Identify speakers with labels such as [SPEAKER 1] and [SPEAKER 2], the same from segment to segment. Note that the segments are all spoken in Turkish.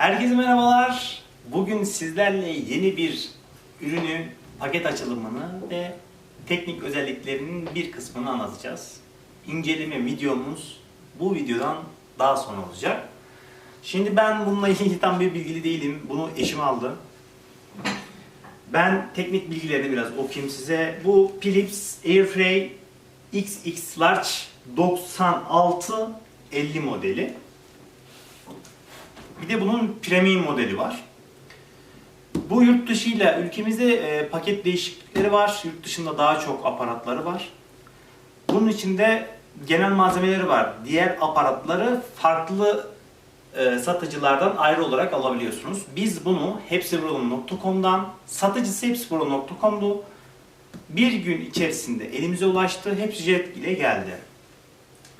[SPEAKER 1] Herkese merhabalar. Bugün sizlerle yeni bir ürünü, paket açılımını ve teknik özelliklerinin bir kısmını anlatacağız. İnceleme videomuz bu videodan daha sonra olacak. Şimdi ben bununla ilgili tam bir bilgili değilim. Bunu eşim aldı. Ben teknik bilgilerini biraz okuyayım size. Bu Philips Airfryer XX Large 9650 modeli. Bir de bunun premium modeli var. Bu yurt dışıyla ülkemizde e, paket değişiklikleri var. Yurt dışında daha çok aparatları var. Bunun içinde genel malzemeleri var. Diğer aparatları farklı e, satıcılardan ayrı olarak alabiliyorsunuz. Biz bunu hepsiburadom.com'dan, satıcısı hepsiburadom.com'du. Bir gün içerisinde elimize ulaştı. Hepsi jet ile geldi.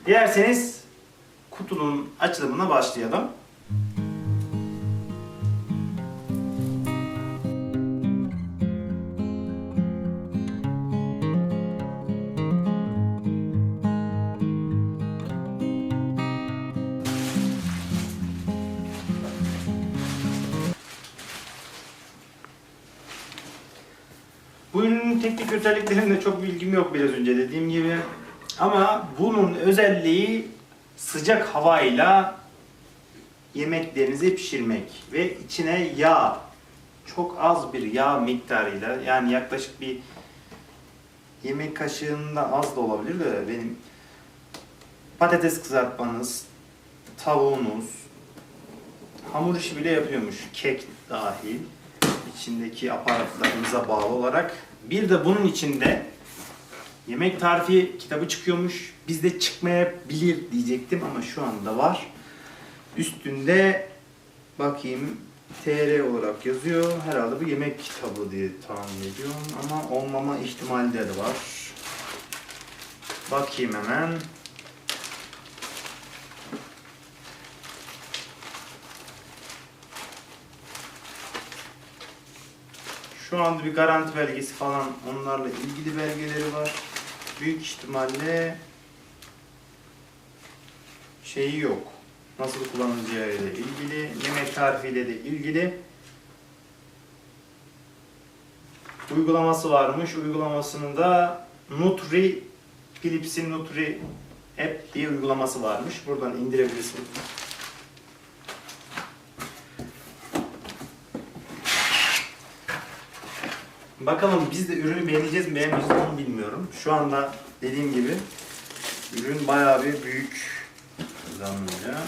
[SPEAKER 1] Dilerseniz kutunun açılımına başlayalım. Teknik özelliklerinde çok bilgim yok biraz önce dediğim gibi. Ama bunun özelliği sıcak havayla yemeklerinizi pişirmek ve içine yağ, çok az bir yağ miktarıyla yani yaklaşık bir yemek kaşığında az da olabilir de benim patates kızartmanız, tavuğunuz, hamur işi bile yapıyormuş. Kek dahil içindeki aparatlarımıza bağlı olarak. Bir de bunun içinde yemek tarifi kitabı çıkıyormuş. Bizde çıkmayabilir diyecektim ama şu anda var. Üstünde bakayım TR olarak yazıyor. Herhalde bu yemek kitabı diye tahmin ediyorum ama olmama ihtimalleri var. Bakayım hemen. Şu anda bir garanti belgesi falan onlarla ilgili belgeleri var. Büyük ihtimalle şeyi yok. Nasıl kullanılacağı ile ilgili, yemek tarifiyle de ilgili uygulaması varmış. Uygulamasının da Nutri, Philips'in Nutri App diye uygulaması varmış. Buradan indirebilirsiniz. Bakalım biz de ürünü beğeneceğiz mi beğenmeyeceğiz mi onu bilmiyorum. Şu anda dediğim gibi ürün bayağı bir büyük zannınca.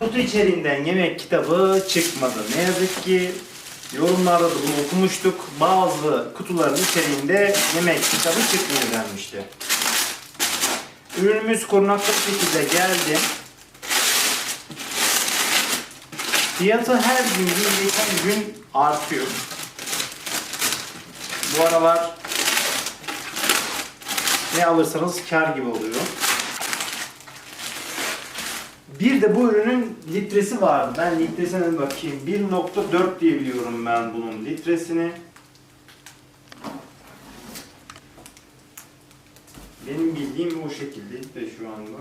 [SPEAKER 1] Kutu içeriğinden yemek kitabı çıkmadı. Ne yazık ki yorumlarda da bunu okumuştuk. Bazı kutuların içeriğinde yemek kitabı çıkmıyor denmişti. Ürünümüz korunaklı şekilde geldi. Fiyatı her gün gün geçen gün artıyor. Bu aralar ne alırsanız kar gibi oluyor. Bir de bu ürünün litresi var. Ben litresine bakayım. 1.4 diye biliyorum ben bunun litresini. Benim bildiğim o şekilde litre şu anda.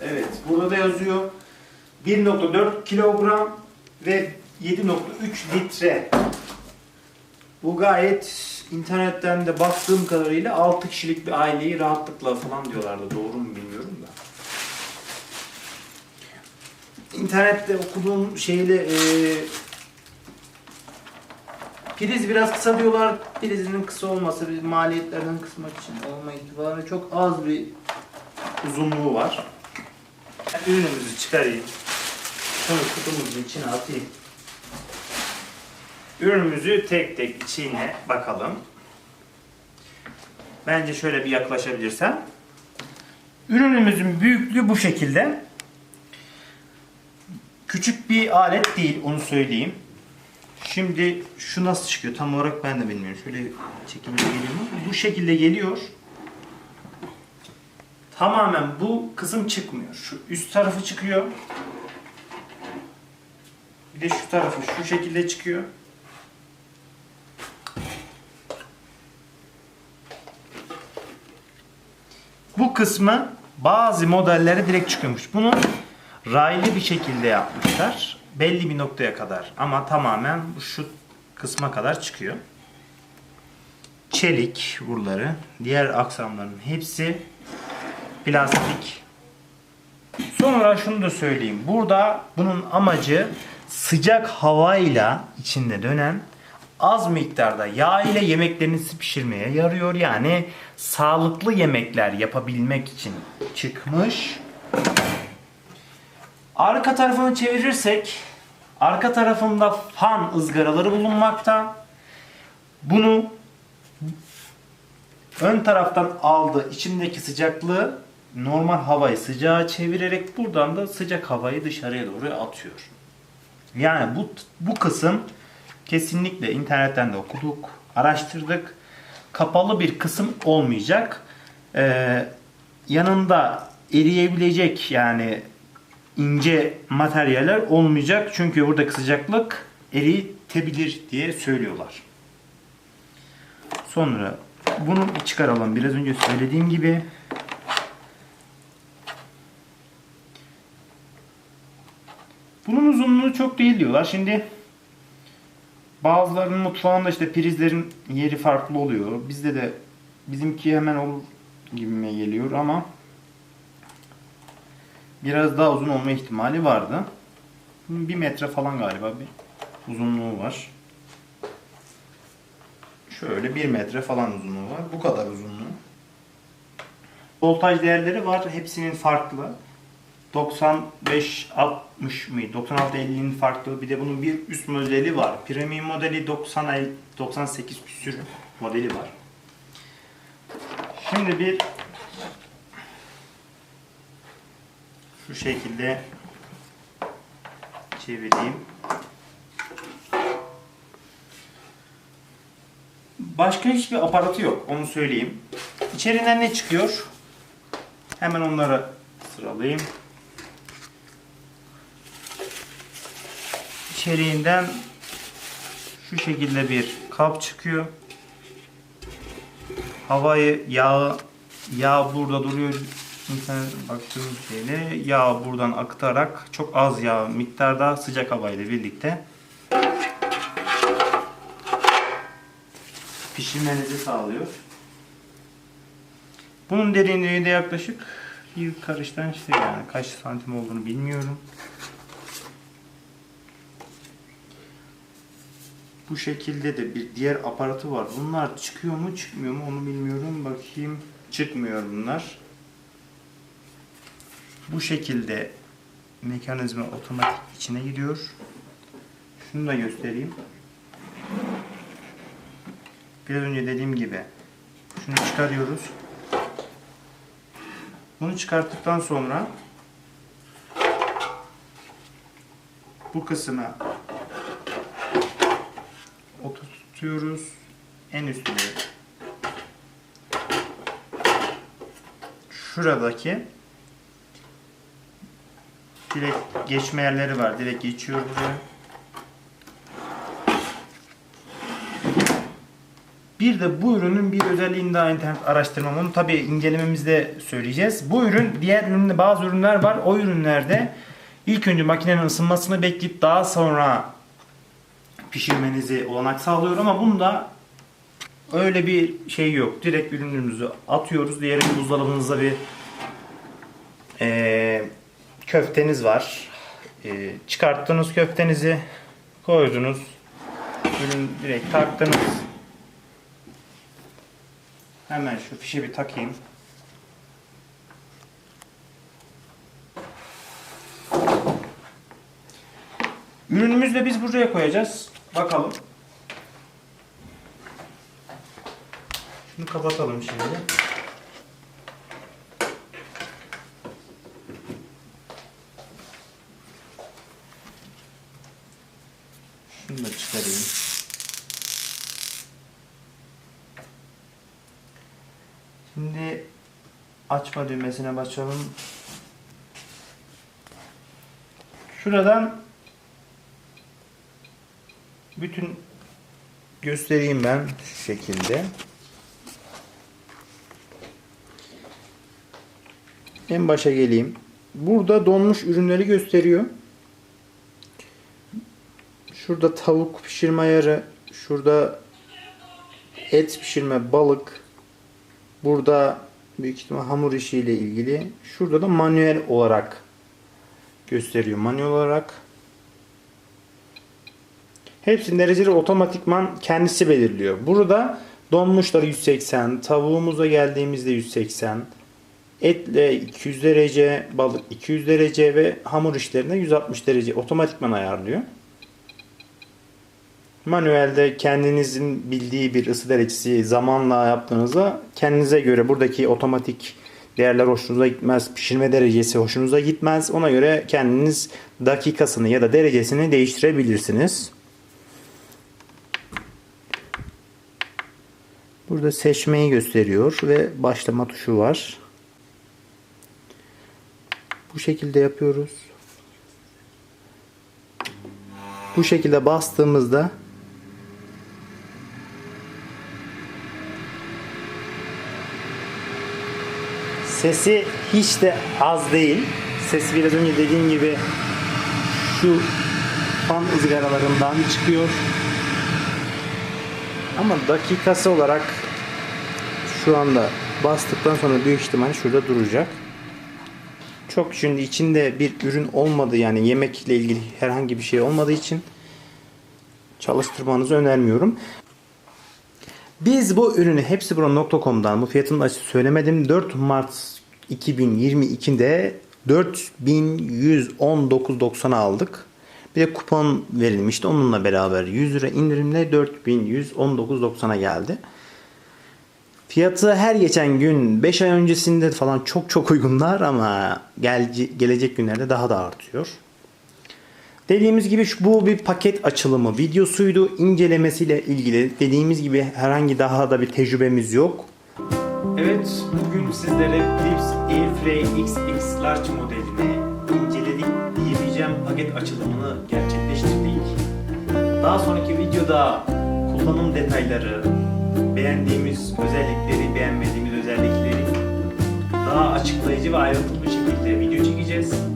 [SPEAKER 1] Evet, burada da yazıyor. 1.4 kilogram ve 7.3 litre. Bu gayet internetten de baktığım kadarıyla 6 kişilik bir aileyi rahatlıkla falan diyorlardı. Doğru mu bilmiyorum da. İnternette okuduğum şeyle e, priz biraz kısa diyorlar. Prizinin kısa olması bir maliyetlerden kısmak için olma ihtimali çok az bir uzunluğu var. Ürünümüzü çıkarayım. Şunu kutumuzun içine atayım. Ürünümüzü tek tek içine bakalım. Bence şöyle bir yaklaşabilirsem. Ürünümüzün büyüklüğü bu şekilde. Küçük bir alet değil onu söyleyeyim. Şimdi şu nasıl çıkıyor tam olarak ben de bilmiyorum. Şöyle çekimine geliyor mu? Bu şekilde geliyor. Tamamen bu kısım çıkmıyor. Şu üst tarafı çıkıyor. Bir de şu tarafı şu şekilde çıkıyor. kısmı bazı modellere direkt çıkıyormuş. Bunu raylı bir şekilde yapmışlar. Belli bir noktaya kadar ama tamamen şu kısma kadar çıkıyor. Çelik buraları, diğer aksamların hepsi plastik. Sonra şunu da söyleyeyim. Burada bunun amacı sıcak havayla içinde dönen az miktarda yağ ile yemeklerinizi pişirmeye yarıyor. Yani sağlıklı yemekler yapabilmek için çıkmış. Arka tarafını çevirirsek arka tarafında fan ızgaraları bulunmakta. Bunu ön taraftan aldı içindeki sıcaklığı normal havayı sıcağa çevirerek buradan da sıcak havayı dışarıya doğru atıyor. Yani bu bu kısım kesinlikle internetten de okuduk, araştırdık. Kapalı bir kısım olmayacak. Ee, yanında eriyebilecek yani ince materyaller olmayacak. Çünkü buradaki sıcaklık eritebilir diye söylüyorlar. Sonra bunu çıkaralım. Biraz önce söylediğim gibi Bunun uzunluğu çok değil diyorlar. Şimdi bazılarının mutfağında işte prizlerin yeri farklı oluyor. Bizde de bizimki hemen olur gibime geliyor ama biraz daha uzun olma ihtimali vardı. Bir metre falan galiba bir uzunluğu var. Şöyle bir metre falan uzunluğu var. Bu kadar uzunluğu. Voltaj değerleri var. Hepsinin farklı. 95 60 mı? 96 50'nin farklı. Bir de bunun bir üst modeli var. Premium modeli 90 el- 98 küsür modeli var. Şimdi bir şu şekilde çevireyim. Başka hiçbir aparatı yok. Onu söyleyeyim. İçerinden ne çıkıyor? Hemen onları sıralayayım. İçeriğinden şu şekilde bir kap çıkıyor. Havayı yağ yağ burada duruyor. İnternet baktığım şeyle yağ buradan aktarak çok az yağ miktarda sıcak havayla birlikte pişirmenizi sağlıyor. Bunun derinliği de yaklaşık bir karıştan işte yani kaç santim olduğunu bilmiyorum. Bu şekilde de bir diğer aparatı var. Bunlar çıkıyor mu çıkmıyor mu onu bilmiyorum. Bakayım. Çıkmıyor bunlar. Bu şekilde mekanizma otomatik içine giriyor. Şunu da göstereyim. Biraz önce dediğim gibi şunu çıkarıyoruz. Bunu çıkarttıktan sonra bu kısmı oturtuyoruz. En üstüne şuradaki direkt geçme yerleri var. Direkt geçiyor buraya. Bir de bu ürünün bir özelliğini daha internet araştırmam. Onu tabi incelememizde söyleyeceğiz. Bu ürün diğer üründe bazı ürünler var. O ürünlerde ilk önce makinenin ısınmasını bekleyip daha sonra pişirmenizi olanak sağlıyor ama bunda öyle bir şey yok. Direkt ürünümüzü atıyoruz. Diğeri buzdolabınızda bir eee, köfteniz var. Eee, çıkarttınız köftenizi koydunuz. Ürün direkt taktınız. Hemen şu fişe bir takayım. Ürünümüzü de biz buraya koyacağız. Bakalım. Şunu kapatalım şimdi. Şunu da çıkarayım. Şimdi açma düğmesine basalım. Şuradan bütün göstereyim ben şu şekilde. En başa geleyim. Burada donmuş ürünleri gösteriyor. Şurada tavuk pişirme ayarı, şurada et pişirme, balık. Burada büyük ihtimal hamur işiyle ilgili. Şurada da manuel olarak gösteriyor. Manuel olarak. Hepsinin dereceleri otomatikman kendisi belirliyor. Burada donmuşları 180, tavuğumuza geldiğimizde 180, etle 200 derece, balık 200 derece ve hamur işlerine 160 derece otomatikman ayarlıyor. Manuelde kendinizin bildiği bir ısı derecesi zamanla yaptığınızda kendinize göre buradaki otomatik değerler hoşunuza gitmez. Pişirme derecesi hoşunuza gitmez. Ona göre kendiniz dakikasını ya da derecesini değiştirebilirsiniz. Burada seçmeyi gösteriyor ve başlama tuşu var. Bu şekilde yapıyoruz. Bu şekilde bastığımızda sesi hiç de az değil. Ses biraz önce dediğim gibi şu fan ızgaralarından çıkıyor. Ama dakikası olarak şu anda bastıktan sonra büyük ihtimal şurada duracak. Çok şimdi içinde bir ürün olmadığı yani yemekle ilgili herhangi bir şey olmadığı için çalıştırmanızı önermiyorum. Biz bu ürünü hepsibura.com'dan bu fiyatını açık söylemedim. 4 Mart 2022'de 4119.90'a aldık. Bir de kupon verilmişti. Onunla beraber 100 lira indirimle 4119.90'a geldi. Fiyatı her geçen gün 5 ay öncesinde falan çok çok uygunlar ama gel, gelecek günlerde daha da artıyor. Dediğimiz gibi bu bir paket açılımı videosuydu. İncelemesiyle ilgili dediğimiz gibi herhangi daha da bir tecrübemiz yok. Evet, bugün sizlere Philips Airfryer XX Large modelini inceledik diyebileceğim paket açılımını gerçekleştirdik. Daha sonraki videoda kullanım detayları, beğendiğimiz özellikleri, beğenmediğimiz özellikleri daha açıklayıcı ve ayrıntılı bir şekilde video çekeceğiz.